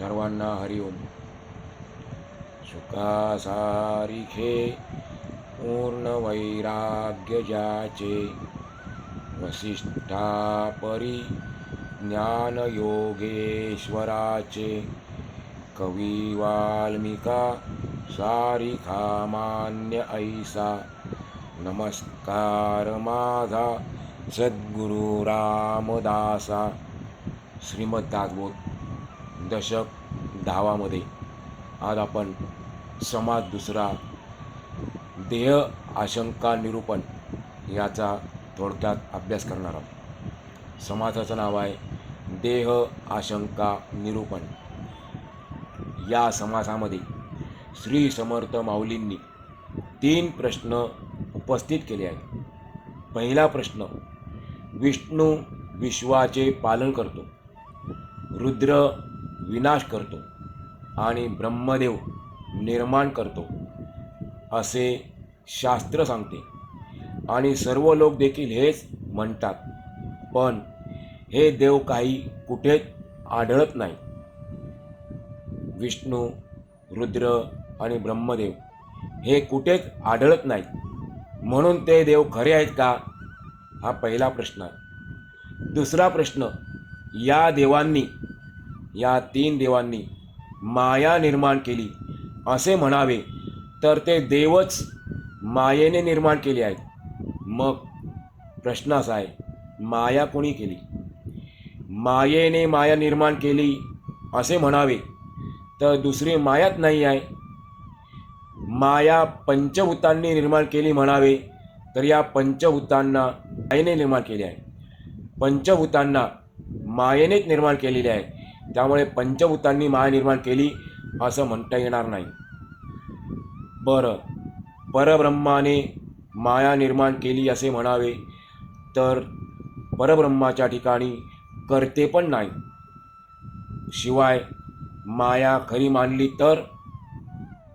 सर्वांना हरिओम सुखासारिखे पूर्ण वैराग्य ज्याचे वसिष्ठा परी ज्ञानयोगेश्वराचे कवी वाल्मिका सारिखा मान्य ऐसा. नमस्कार माझा सद्गुरु रामदासा. श्रीमद दशक दहावामध्ये आज आपण समाज दुसरा देह आशंका निरूपण याचा थोडक्यात अभ्यास करणार आहोत. समाजाचं नाव आहे देह आशंका निरूपण. या समासामध्ये श्री समर्थ माऊलींनी तीन प्रश्न उपस्थित केले आहेत. पहिला प्रश्न विष्णू विश्वाचे पालन करतो. रुद्र विनाश करतो आणि ब्रह्मदेव निर्माण करतो असे शास्त्र सांगते. आणि सर्व लोक देखील हेच म्हणतात. पण हे देव काही कुठेच आढळत नाही. विष्णू रुद्र आणि ब्रह्मदेव हे कुठेच आढळत नाहीत. म्हणून ते देव खरे आहेत का? हा पहिला प्रश्न आहे. दुसरा प्रश्न या देवांनी या तीन देवांनी माया निर्माण केली. असे म्हणावे तर ते देवच मायेने निर्माण केले आहेत. मग प्रश्न असा आहे माया कोणी केली? मायेने माया निर्माण केली असे म्हणावे तर दुसरी मायाच नाही आहे. माया पंचभूतांनी निर्माण केली म्हणावे तर या पंचभूतांना मायेने निर्माण केले आहे. पंचभूतांना मायेनेच निर्माण केलेले आहे. त्यामुळे पंचभूतांनी माया निर्माण केली असं म्हणता येणार नाही. बरं परब्रह्माने माया निर्माण केली असे म्हणावे तर परब्रह्माच्या ठिकाणी करते पण नाही. शिवाय माया खरी मानली तर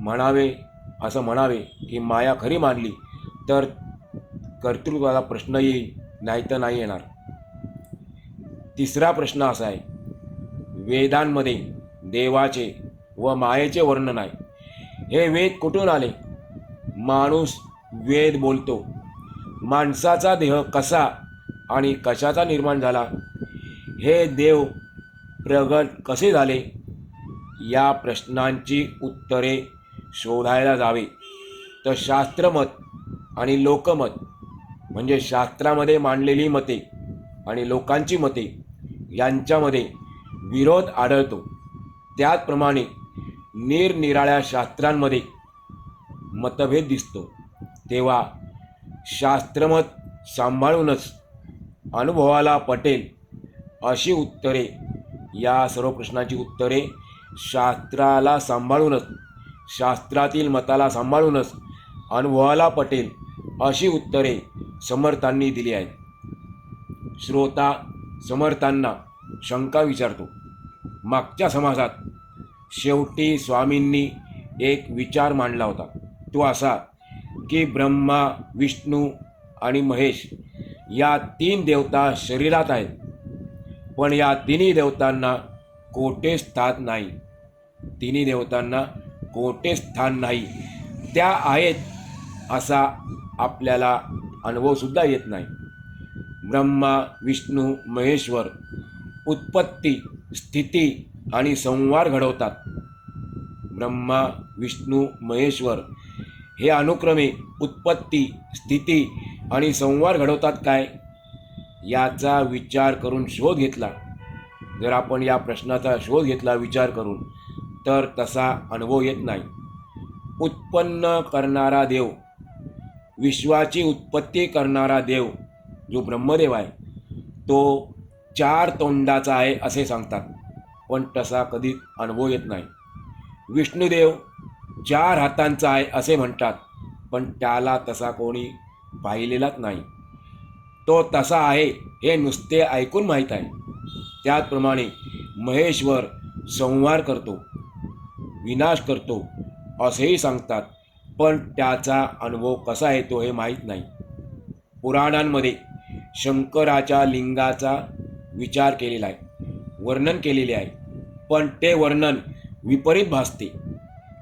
म्हणावे असं म्हणावे की माया खरी मानली तर कर्तृत्वाला प्रश्न येईल नाही तर नाही येणार. तिसरा प्रश्न असा आहे वेदांमध्ये देवाचे व मायेचे वर्णन आहे. हे वेद कुठून आले? माणूस वेद बोलतो. माणसाचा देह कसा आणि कशाचा निर्माण झाला? हे देव प्रगट कसे झाले? या प्रश्नांची उत्तरे शोधायला जावे. तर शास्त्रमत आणि लोकमत म्हणजे शास्त्रामध्ये मांडलेली मते आणि लोकांची मते यांच्यामध्ये विरोध आढळतो. त्याचप्रमाणे निरनिराळ्या शास्त्रांमध्ये मतभेद दिसतो. तेव्हा शास्त्रमत सांभाळूनच अनुभवाला पटेल अशी उत्तरे या सर्व प्रश्नांची उत्तरे शास्त्राला सांभाळूनच शास्त्रातील मताला सांभाळूनच अनुभवाला पटेल अशी उत्तरे समर्थांनी दिली आहेत. श्रोता समर्थांना शंका विचारतो. मागच्या समाजात शेवटी स्वामींनी एक विचार मांडला होता. तो असा की ब्रह्मा विष्णू आणि महेश या तीन देवता शरीरात आहेत. पण या तिन्ही देवतांना कोठे स्थान नाही. तिन्ही देवतांना कोठे स्थान नाही. त्या आहेत असा आपल्याला अनुभवसुद्धा येत नाही. ब्रह्मा विष्णू महेश्वर उत्पत्ती स्थिती आणि संवार घडवतात. ब्रह्मा विष्णू महेश्वर हे अनुक्रमे उत्पत्ती स्थिती आणि संवार घडवतात काय? याचा विचार करून शोध घेतला. जर आपण या प्रश्नाचा शोध घेतला विचार करून तर तसा अनुभव येत नाही. उत्पन्न करणारा देव विश्वाची उत्पत्ती करणारा देव जो ब्रह्मदेव आहे तो चार तोंडाचा आहे असे सांगतात. पण तसा कधी अनुभव येत नाही. विष्णुदेव चार हातांचा आहे असे म्हणतात. पण त्याला तसा कोणी पाहिलेलाच नाही. तो तसा आहे हे नुसते ऐकून माहीत आहे. त्याचप्रमाणे महेश्वर संहार करतो विनाश करतो असेही सांगतात. पण त्याचा अनुभव कसा येतो हे माहीत नाही. पुराणांमध्ये शंकराच्या लिंगाचा विचार केलेला आहे. वर्णन केलेले आहे. पण ते वर्णन विपरीत भासते.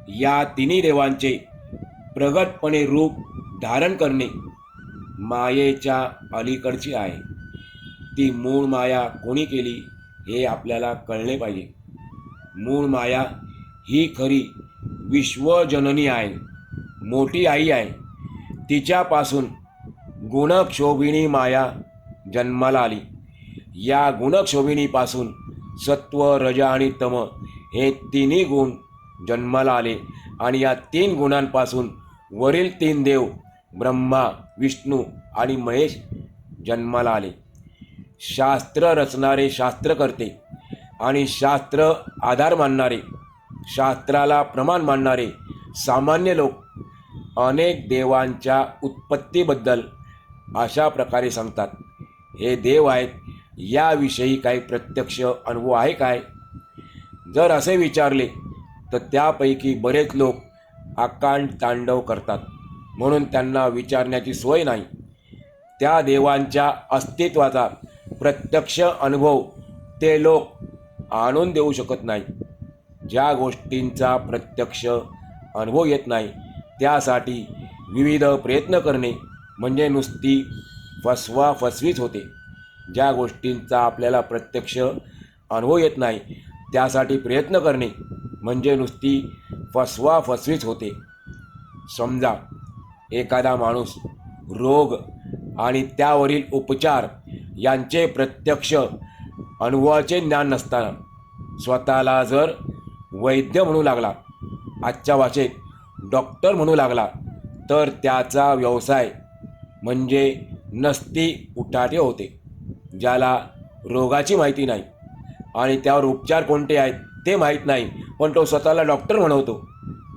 या तिन्ही देवांचे प्रगटपणे रूप धारण करणे मायेच्या अलीकडची आहे. ती मूळ माया कोणी केली हे आपल्याला कळले पाहिजे. मूळ माया ही खरी विश्वजननी आहे. मोठी आई आहे. तिच्यापासून गुणक्षोभिणी माया जन्माला आली. या गुणक्षोभिणीपासून सत्व रज आणि तम हे तिन्ही गुण जन्माला आले आणि या तीन गुणांपासून वरील तीन देव ब्रह्मा विष्णू आणि महेश जन्माला आले. शास्त्र रचणारे शास्त्रकर्ते आणि शास्त्र आधार मानणारे शास्त्राला प्रमाण मानणारे सामान्य लोक अनेक देवांच्या उत्पत्तीबद्दल अशा प्रकारे सांगतात. हे देव आहेत याविषयी काही प्रत्यक्ष अनुभव आहे काय? जर असे विचारले तर त्यापैकी बरेच लोक आकांड तांडव करतात म्हणून त्यांना विचारण्याची सोय नाही. त्या देवांच्या अस्तित्वाचा प्रत्यक्ष अनुभव ते लोक आणून देऊ शकत नाही. ज्या गोष्टींचा प्रत्यक्ष अनुभव येत नाही त्यासाठी विविध प्रयत्न करणे म्हणजे नुसती फसवा फसवीच होते. ज्या गोष्टींचा आपल्याला प्रत्यक्ष अनुभव येत नाही त्यासाठी प्रयत्न करणे म्हणजे नुसती फसवा फसवीच होते. समजा एखादा माणूस रोग आणि त्यावरील उपचार यांचे प्रत्यक्ष अनुभवाचे ज्ञान नसताना स्वतःला जर वैद्य म्हणू लागला आजच्या भाषेत डॉक्टर म्हणू लागला तर त्याचा व्यवसाय म्हणजे नसती उठाटे होते. ज्याला रोगाची माहिती नाही आणि त्यावर उपचार कोणते आहेत ते माहीत नाही पण तो स्वतःला डॉक्टर म्हणवतो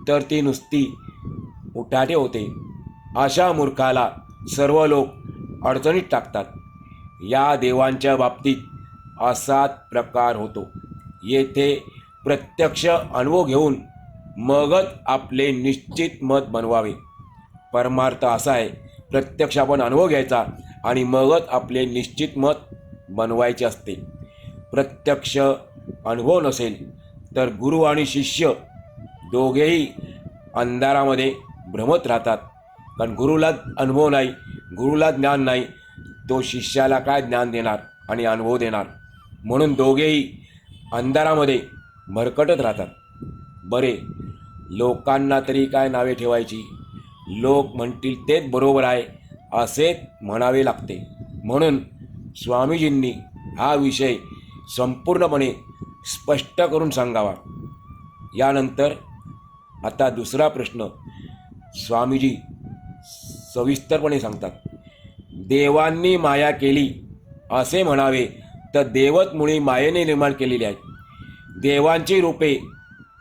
तर ती नुसती उठाटे होते. अशा मूर्खाला सर्व लोक अडचणीत टाकतात. या देवांच्या बाबतीत असाच प्रकार होतो. येथे प्रत्यक्ष अनुभव घेऊन मगच आपले निश्चित मत बनवावे. परमार्थ असा आहे प्रत्यक्ष आपण अनुभव घ्यायचा आणि मगच आपले निश्चित मत बनवायचे असते. प्रत्यक्ष अनुभव नसेल तर गुरु आणि शिष्य दोघेही अंधारामध्ये भ्रमत राहतात. कारण गुरुला अनुभव नाही गुरुला ज्ञान नाही तो शिष्याला काय ज्ञान देणार आणि अनुभव देणार? म्हणून दोघेही अंधारामध्ये भरकटत राहतात. बरे लोकांना तरी काय नावे ठेवायची? लोक म्हणतील तेच बरोबर आहे असे म्हणावे लागते. म्हणून स्वामीजींनी हा विषय संपूर्णपणे स्पष्ट करून सांगावा. यानंतर आता दुसरा प्रश्न स्वामीजी सविस्तरपणे सांगतात. देवांनी माया केली असे म्हणावे तर देवत मुळी मायेने निर्माण केलेली आहेत. देवांची रूपे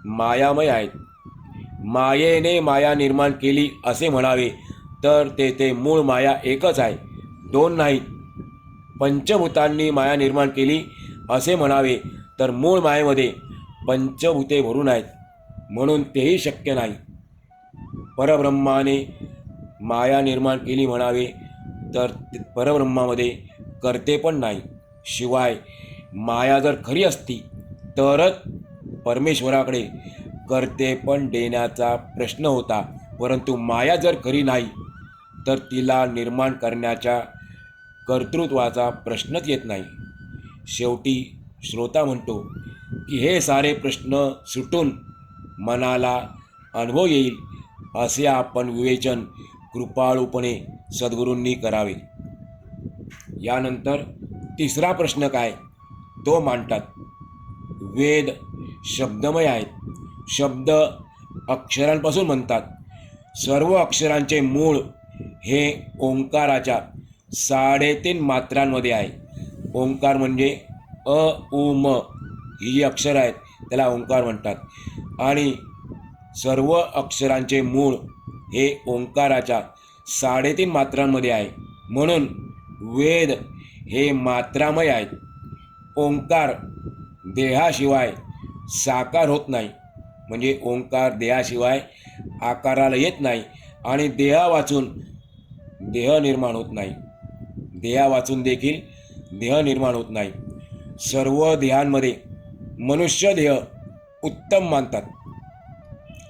मायामय आहेत. मायेने माया निर्माण केली असे म्हणावे तर तेथे मूळ माया एकच आहे. दोन नाहीत पंचभूतांनी माया निर्माण केली असे म्हणावे तर मूळ मायेमध्ये पंचभूते भरून आहेत. म्हणून तेही शक्य नाही. परब्रह्माने माया निर्माण केली म्हणावे तर परब्रह्मामध्ये करते पण नाही. शिवाय माया जर खरी असती तरच परमेश्वराकडे करते पण देण्याचा प्रश्न होता. परंतु माया जर खरी नाही तर तिला निर्माण करण्याच्या कर्तृत्वाचा प्रश्नच येत नाही. शेवटी श्रोता म्हणतो की हे सारे प्रश्न सुटून मनाला अनुभव येईल असे आपण विवेचन कृपाळूपणे सद्गुरूंनी करावे. यानंतर तिसरा प्रश्न काय? तो मांडतात. वेद शब्दमय आहेत. शब्द अक्षरांपासून म्हणतात. सर्व अक्षरांचे मूळ हे ओंकाराच्या साडेतीन मात्रांमध्ये आहे. ओंकार म्हणजे अ उ म ही जी अक्षरं आहेत त्याला ओंकार म्हणतात. आणि सर्व अक्षरांचे मूळ हे ओंकाराच्या साडेतीन मात्रांमध्ये आहे. म्हणून वेद हे मात्रामय आहेत. ओंकार देहाशिवाय साकार होत नाही. म्हणजे ओंकार देहाशिवाय आकाराला येत नाही. आणि देहा वाचून देह निर्माण होत नाही. देहा वाचून देखील देह निर्माण होत नाही. सर्व देहांमध्ये मनुष्य देह उत्तम मानतात.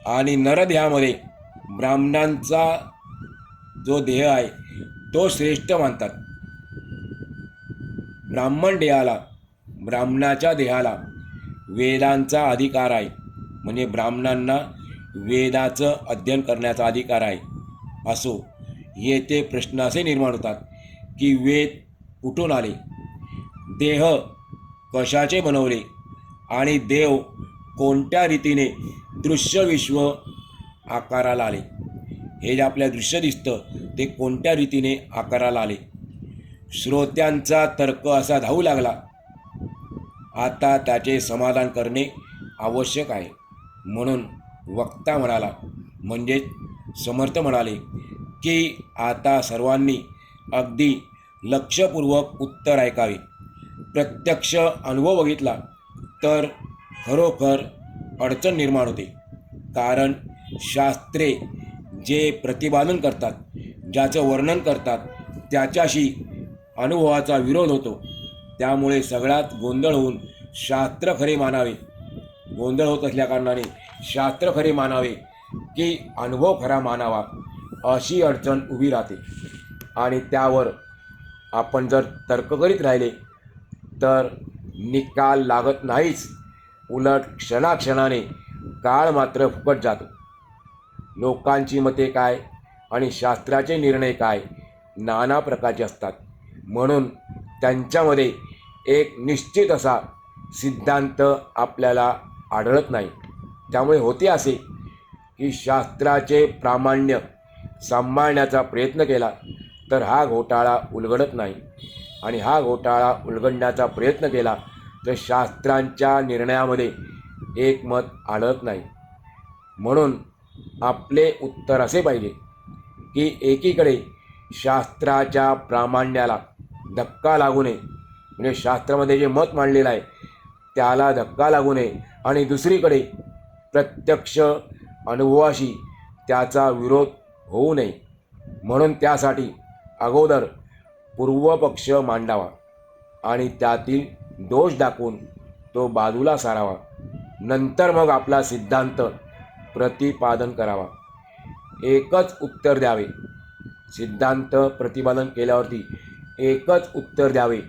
आणि नरदेहामध्ये ब्राह्मणांचा जो देह आहे तो श्रेष्ठ मानतात. ब्राह्मण देहाला ब्राह्मणाच्या देहाला वेदांचा अधिकार आहे. म्हणजे ब्राह्मणांना वेदाचं अध्ययन करण्याचा अधिकार आहे. असो येथे प्रश्न असे निर्माण होतात की वेद कुठून आले. देह कशाचे बनवले आणि देव कोणत्या रीतीने दृश्य विश्व आकाराला आले? हे जे आपल्या दृश्य दिसतं ते कोणत्या रीतीने आकाराला आले? श्रोत्यांचा तर्क असा धावू लागला आता त्याचे समाधान करणे आवश्यक आहे. म्हणून वक्ता म्हणाला म्हणजेच समर्थ म्हणाले की आता सर्वांनी अगदी लक्षपूर्वक उत्तर ऐकावे. प्रत्यक्ष अनुभव बघितला तर खरोखर अडचण निर्माण होते. कारण शास्त्रे जे प्रतिपादन करतात ज्याचं वर्णन करतात त्याच्याशी अनुभवाचा विरोध होतो. त्यामुळे सगळ्यात गोंधळ होऊन शास्त्र खरे मानावे. गोंधळ होत असल्याकारणाने शास्त्र खरे मानावे की अनुभव खरा मानावा. अशी अडचण उभी राहते. आणि त्यावर आपण जर तर्क करीत राहिले तर निकाल लागत नाहीच. उलट क्षणाक्षणाने काळ मात्र फुकट जातो. लोकांची मते काय आणि शास्त्राचे निर्णय काय नाना प्रकारचे असतात. म्हणून त्यांच्यामध्ये एक निश्चित असा सिद्धांत आपल्याला आढळत नाही. त्यामुळे होते असे की शास्त्राचे प्रामाण्य सांभाळण्याचा प्रयत्न केला तर हा घोटाळा उलगडत नाही. आणि हा घोटाळा उलगडण्याचा प्रयत्न केला तर शास्त्रांच्या निर्णयामध्ये एक मत आढळत नाही. म्हणून आपले उत्तर असे पाहिजे की एकीकडे शास्त्राच्या प्रामाण्याला धक्का लागू नये म्हणजे शास्त्रामध्ये जे मत मांडलेलं आहे त्याला धक्का लागू नये आणि दुसरीकडे प्रत्यक्ष अनुभवाशी त्याचा विरोध होऊ नये. म्हणून त्यासाठी अगोदर पूर्वपक्ष मांडावा आणि त्यातील दोष दाखवून तो बाजूला सारावा. नंतर मग आपला सिद्धांत प्रतिपादन करावा. एकच उत्तर द्यावे. सिद्धांत प्रतिपादन केल्यावरती एकच उत्तर द्यावे.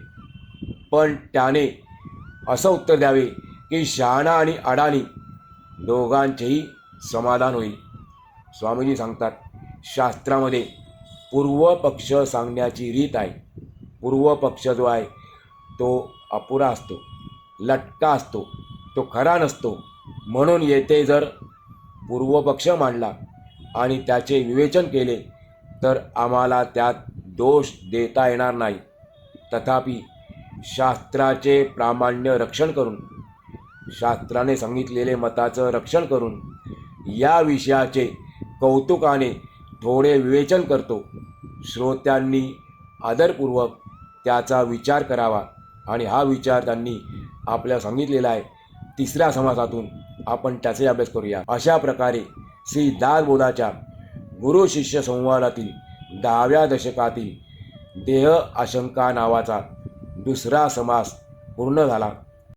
पण त्याने असं उत्तर द्यावे की शहाणा आणि अडाणी दोघांचेही समाधान होईल. स्वामीजी सांगतात शास्त्रामध्ये पूर्व पक्ष सांगण्याची रीत आहे. पूर्व पक्ष जो आहे तो अपुरा असतो लटका असतो तो खरा नसतो. म्हणून येथे जर पूर्वपक्ष मांडला आणि त्याचे विवेचन केले तर आम्हाला त्यात दोष देता येणार नाही. तथापि शास्त्राचे प्रामाण्य रक्षण करून शास्त्राने सांगितलेले मताचं रक्षण करून या विषयाचे कौतुकाने थोडे विवेचन करतो. श्रोत्यांनी आदरपूर्वक त्याचा विचार करावा आणि हा विचार त्यांनी आपल्याला सांगितलेला आहे. तिसऱ्या समासातून आपण त्याचे अभ्यास करूया. अशा प्रकारे श्री दासबोधाच्या गुरु शिष्य संवादातील दहाव्या दशकातील देह आशंका नावाचा दुसरा समास पूर्ण झाला.